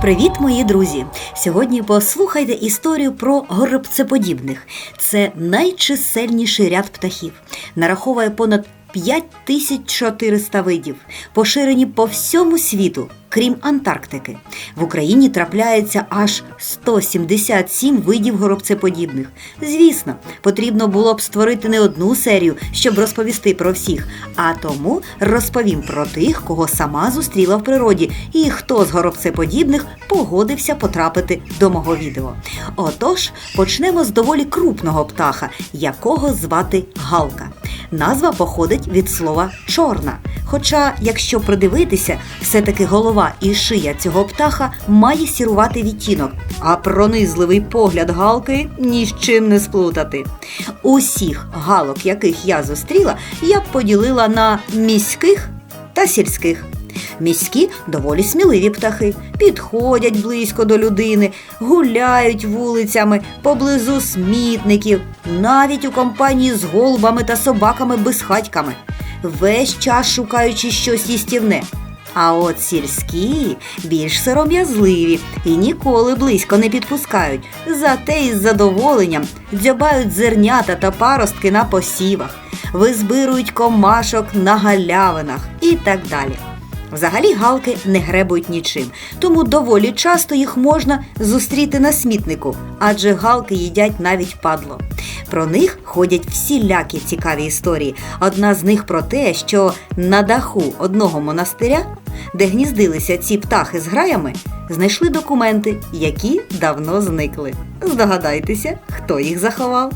Привіт, мої друзі! Сьогодні послухайте історію про горобцеподібних. Це найчисельніший ряд птахів. Нараховує понад 5400 видів, поширені по всьому світу, крім Антарктики. В Україні трапляється аж 177 видів горобцеподібних. Звісно, потрібно було б створити не одну серію, щоб розповісти про всіх, а тому розповім про тих, кого сама зустріла в природі, і хто з горобцеподібних погодився потрапити до мого відео. Отож, почнемо з доволі крупного птаха, якого звати Галка. Назва походить від слова чорна. Хоча, якщо придивитися, все-таки голова і шия цього птаха має сірувати відтінок, а пронизливий погляд галки ні з чим не сплутати. Усіх галок, яких я зустріла, я поділила на міських та сільських. Міські доволі сміливі птахи, підходять близько до людини, гуляють вулицями, поблизу смітників, навіть у компанії з голубами та собаками-безхатьками, весь час шукаючи щось їстівне. А от сільські більш сором'язливі і ніколи близько не підпускають, зате із задоволенням дзьобають зернята та паростки на посівах, визбирують комашок на галявинах і так далі. Взагалі галки не гребують нічим, тому доволі часто їх можна зустріти на смітнику, адже галки їдять навіть падло. Про них ходять всілякі цікаві історії. Одна з них про те, що на даху одного монастиря, де гніздилися ці птахи з граями, знайшли документи, які давно зникли. Здогадайтеся, хто їх заховав.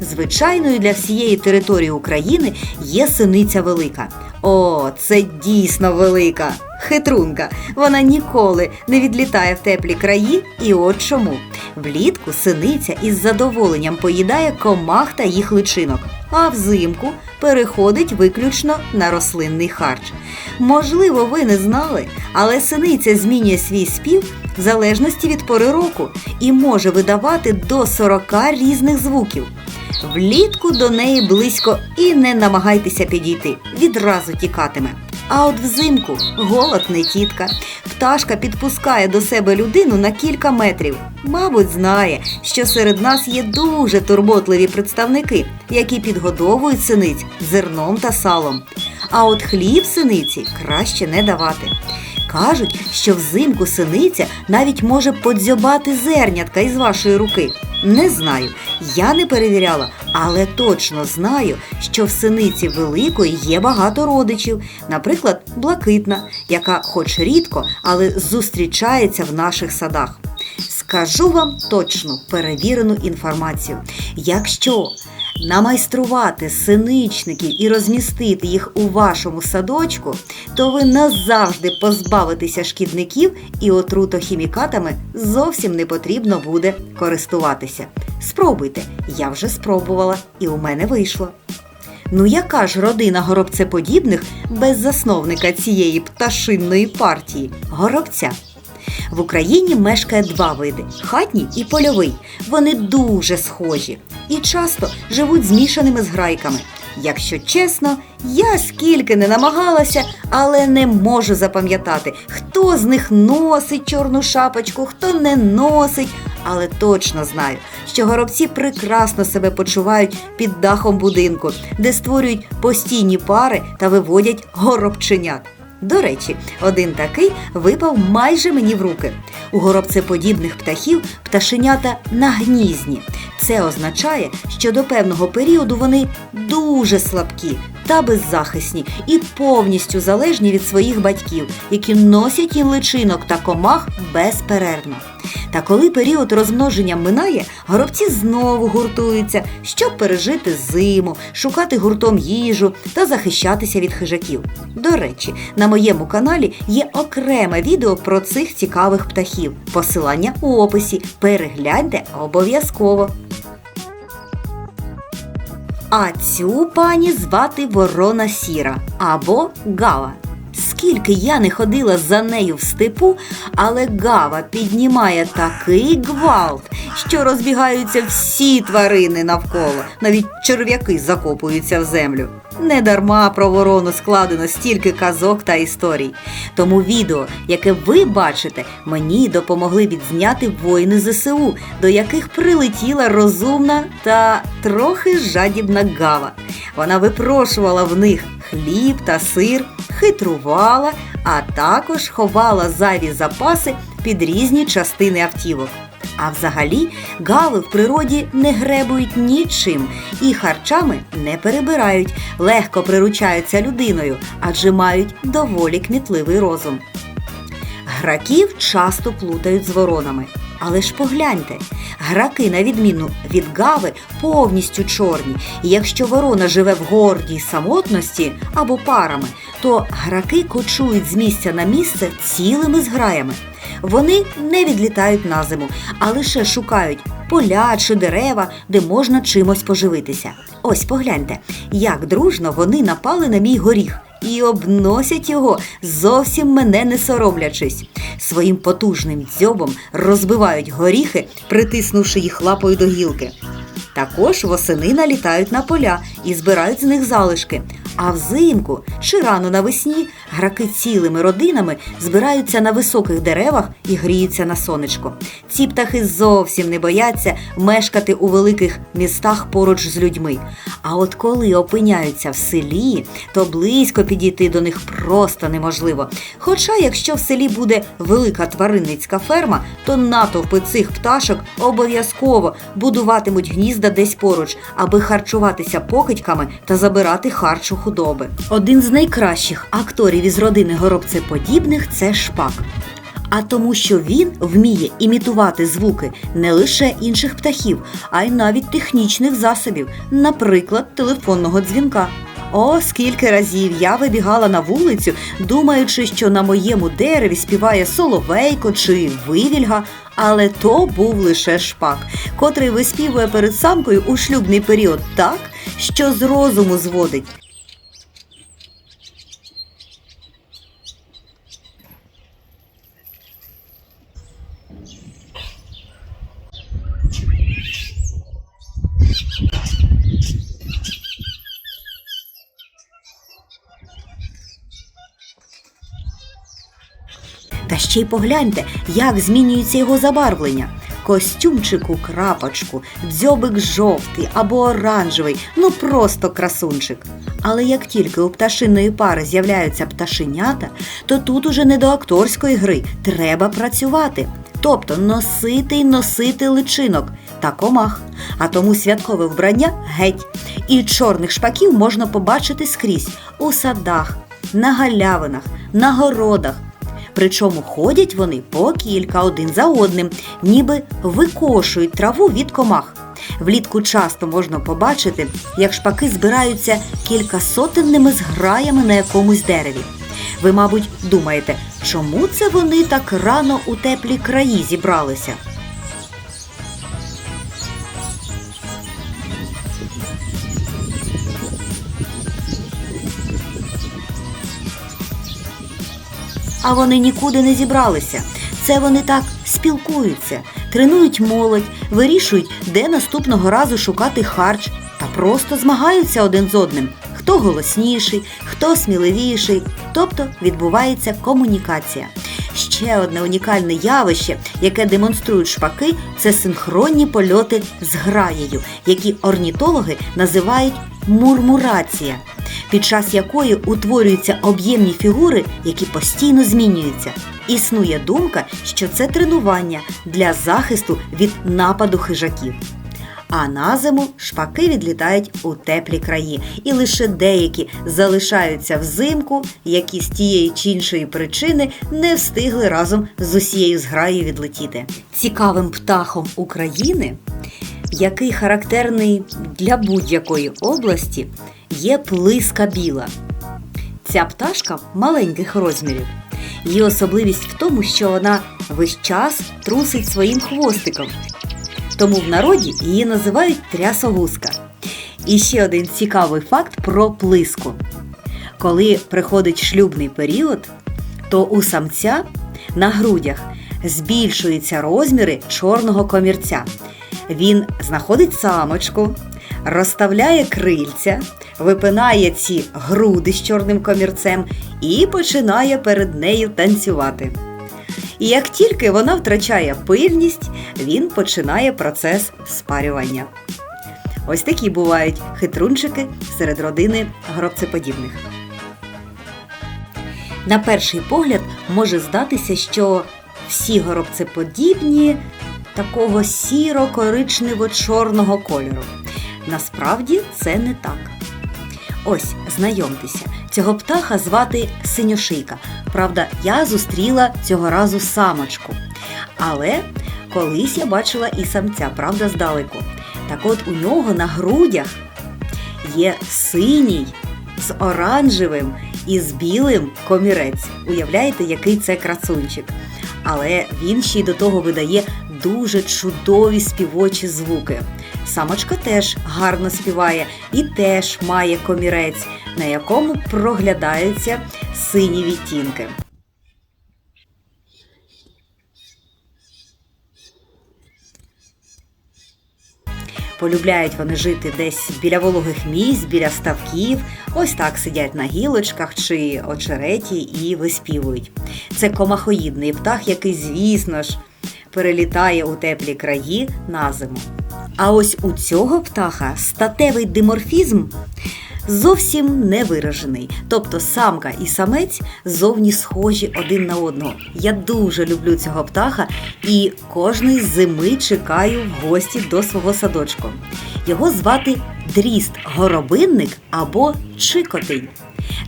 Звичайною для всієї території України є синиця велика. О, це дійсно велика хитрунка. Вона ніколи не відлітає в теплі краї, і от чому. Влітку синиця із задоволенням поїдає комах та їх личинок, а взимку переходить виключно на рослинний харч. Можливо, ви не знали, але синиця змінює свій спів в залежності від пори року і може видавати до 40 різних звуків. Влітку до неї близько і не намагайтеся підійти, відразу тікатиме. А от взимку голод не тітка. Пташка підпускає до себе людину на кілька метрів. Мабуть, знає, що серед нас є дуже турботливі представники, які підгодовують синиць зерном та салом. А от хліб синиці краще не давати. Кажуть, що взимку синиця навіть може подзьобати зернятка із вашої руки. Не знаю, я не перевіряла, але точно знаю, що в синиці великої є багато родичів, наприклад, блакитна, яка, хоч рідко, але зустрічається в наших садах. Скажу вам точну перевірену інформацію. Якщо намайструвати синичників і розмістити їх у вашому садочку, то ви назавжди позбавитеся шкідників і отрутохімікатами зовсім не потрібно буде користуватися. Спробуйте, я вже спробувала, і у мене вийшло. Ну яка ж родина горобцеподібних без засновника цієї пташинної партії горобця? В Україні мешкає два види хатній і польовий. Вони дуже схожі і часто живуть змішаними з грайками. Якщо чесно, я скільки не намагалася, але не можу запам'ятати, хто з них носить чорну шапочку, хто не носить. Але точно знаю, що горобці прекрасно себе почувають під дахом будинку, де створюють постійні пари та виводять горобченят. До речі, один такий випав майже мені в руки. У горобцеподібних птахів пташенята нагнізні. Це означає, що до певного періоду вони дуже слабкі та беззахисні і повністю залежні від своїх батьків, які носять їм личинок та комах безперервно. Та коли період розмноження минає, горобці знову гуртуються, щоб пережити зиму, шукати гуртом їжу та захищатися від хижаків. До речі, на моєму каналі є окреме відео про цих цікавих птахів. Посилання у описі. Перегляньте обов'язково. А цю пані звати Ворона Сіра або Гава. Скільки я не ходила за нею в степу, але Гава піднімає такий гвалт, що розбігаються всі тварини навколо, навіть черв'яки закопуються в землю. Недарма про ворону складено стільки казок та історій. Тому відео, яке ви бачите, мені допомогли відзняти воїни ЗСУ, до яких прилетіла розумна та трохи жадібна гава. Вона випрошувала в них хліб та сир, хитрувала, а також ховала зайві запаси під різні частини автівок. А взагалі гали в природі не гребують нічим і харчами не перебирають, легко приручаються людиною, адже мають доволі кмітливий розум. Граків часто плутають з воронами. Але ж погляньте, граки, на відміну від гави, повністю чорні. І якщо ворона живе в гордій самотності або парами, то граки кочують з місця на місце цілими зграями. Вони не відлітають на зиму, а лише шукають поля чи дерева, де можна чимось поживитися. Ось погляньте, як дружно вони напали на мій горіх і обносять його, зовсім мене не соромлячись. Своїм потужним дзьобом розбивають горіхи, притиснувши їх лапою до гілки. Також восени налітають на поля і збирають з них залишки. А взимку чи рано навесні граки цілими родинами збираються на високих деревах і гріються на сонечко. Ці птахи зовсім не бояться мешкати у великих містах поруч з людьми. А от коли опиняються в селі, то близько підійти до них просто неможливо. Хоча, якщо в селі буде велика тваринницька ферма, то натовпи цих пташок обов'язково будуватимуть гнізда десь поруч, аби харчуватися покидьками та забирати харч у худоби. Один з найкращих акторів із родини горобцеподібних це шпак. А тому, що він вміє імітувати звуки не лише інших птахів, а й навіть технічних засобів, наприклад, телефонного дзвінка. О, скільки разів я вибігала на вулицю, думаючи, що на моєму дереві співає соловейко чи вивільга, але то був лише шпак, котрий виспівує перед самкою у шлюбний період так, що з розуму зводить. Та ще й погляньте, як змінюється його забарвлення. Костюмчик у крапочку, дзьобик жовтий або оранжевий, ну просто красунчик. Але як тільки у пташиної пари з'являються пташенята, то тут уже не до акторської гри треба працювати. Тобто носити й носити личинок та комах. А тому святкове вбрання геть. І чорних шпаків можна побачити скрізь у садах, на галявинах, на городах. Причому ходять вони по кілька один за одним, ніби викошують траву від комах. Влітку часто можна побачити, як шпаки збираються кількасотенними зграями на якомусь дереві. Ви, мабуть, думаєте, чому це вони так рано у теплі краї зібралися? А вони нікуди не зібралися. Це вони так спілкуються, тренують молодь, вирішують, де наступного разу шукати харч та просто змагаються один з одним. Хто голосніший, хто сміливіший, тобто відбувається комунікація. Ще одне унікальне явище, яке демонструють шпаки, це синхронні польоти з граєю, які орнітологи називають мурмурація, під час якої утворюються об'ємні фігури, які постійно змінюються. Існує думка, що це тренування для захисту від нападу хижаків. А на зиму шпаки відлітають у теплі краї, і лише деякі залишаються взимку, які з тієї чи іншої причини не встигли разом з усією зграєю відлетіти. Цікавим птахом України, який характерний для будь-якої області, є плиска біла. Ця пташка маленьких розмірів. Її особливість в тому, що вона весь час трусить своїм хвостиком. Тому в народі її називають трясогузка. І ще один цікавий факт про плиску. Коли приходить шлюбний період, то у самця на грудях збільшуються розміри чорного комірця. Він знаходить самочку, розставляє крильця, випинає ці груди з чорним комірцем і починає перед нею танцювати. І як тільки вона втрачає пильність, він починає процес спарювання. Ось такі бувають хитрунчики серед родини горобцеподібних. На перший погляд може здатися, що всі горобцеподібні такого сіро-коричнево-чорного кольору. Насправді це не так. Ось, знайомтеся, цього птаха звати синьошийка. Правда, я зустріла цього разу самочку. Але колись я бачила і самця, правда, здалеку. Так от у нього на грудях є синій з оранжевим і з білим комірець. Уявляєте, який це красунчик. Але він ще й до того видає дуже чудові співочі звуки. Самочка теж гарно співає і теж має комірець, на якому проглядаються сині відтінки. Полюбляють вони жити десь біля вологих місць, біля ставків, ось так сидять на гілочках чи очереті і виспівують. Це комахоїдний птах, який, звісно ж, перелітає у теплі краї на зиму. А ось у цього птаха статевий диморфізм зовсім не виражений. Тобто самка і самець зовні схожі один на одного. Я дуже люблю цього птаха і кожної зими чекаю в гості до свого садочку. Його звати дріст горобинник або чикотень.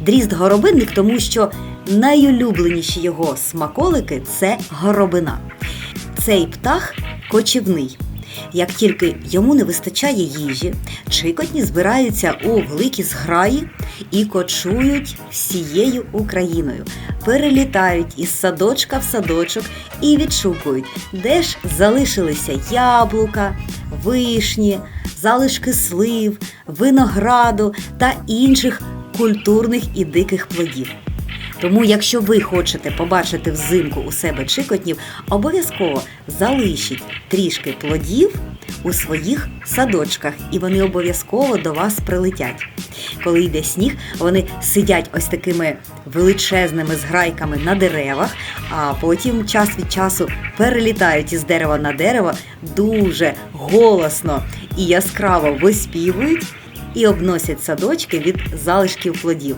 Дріст горобинник, тому що найулюбленіші його смаколики це горобина. Цей птах кочівний. Як тільки йому не вистачає їжі, чикотні збираються у великі зграї і кочують всією Україною, перелітають із садочка в садочок і відшукують, де ж залишилися яблука, вишні, залишки слив, винограду та інших культурних і диких плодів. Тому, якщо ви хочете побачити взимку у себе чикотнів, обов'язково залишіть трішки плодів у своїх садочках, і вони обов'язково до вас прилетять. Коли йде сніг, вони сидять ось такими величезними зграйками на деревах, а потім час від часу перелітають із дерева на дерево дуже голосно і яскраво виспівують і обносять садочки від залишків плодів.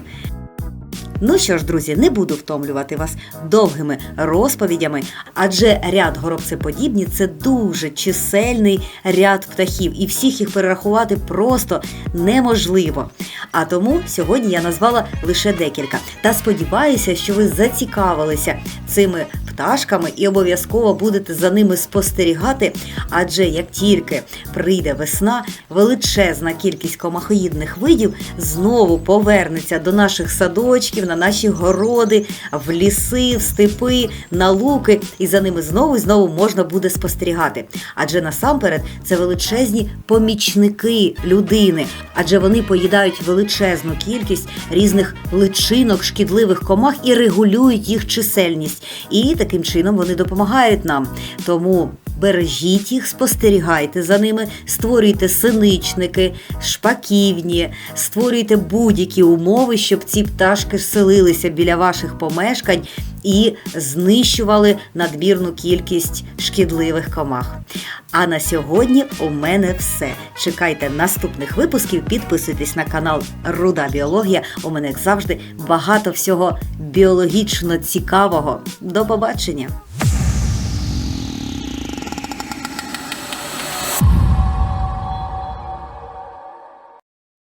Ну що ж, друзі, не буду втомлювати вас довгими розповідями, адже ряд горобцеподібні це дуже чисельний ряд птахів, і всіх їх перерахувати просто неможливо. А тому сьогодні я назвала лише декілька. Та сподіваюся, що ви зацікавилися цими пташками і обов'язково будете за ними спостерігати. Адже як тільки прийде весна, величезна кількість комахоїдних видів знову повернеться до наших садочків, на наші городи, в ліси, в степи, на луки, і за ними знову і знову можна буде спостерігати. Адже насамперед це величезні помічники людини, адже вони поїдають величезну кількість різних личинок, шкідливих комах і регулюють їх чисельність. І таким чином вони допомагають нам. Тому бережіть їх, спостерігайте за ними, створюйте синичники, шпаківні, створюйте будь-які умови, щоб ці пташки селилися біля ваших помешкань і знищували надмірну кількість шкідливих комах. А на сьогодні у мене все. Чекайте наступних випусків, підписуйтесь на канал Руда Біологія. У мене як завжди багато всього біологічно цікавого. До побачення!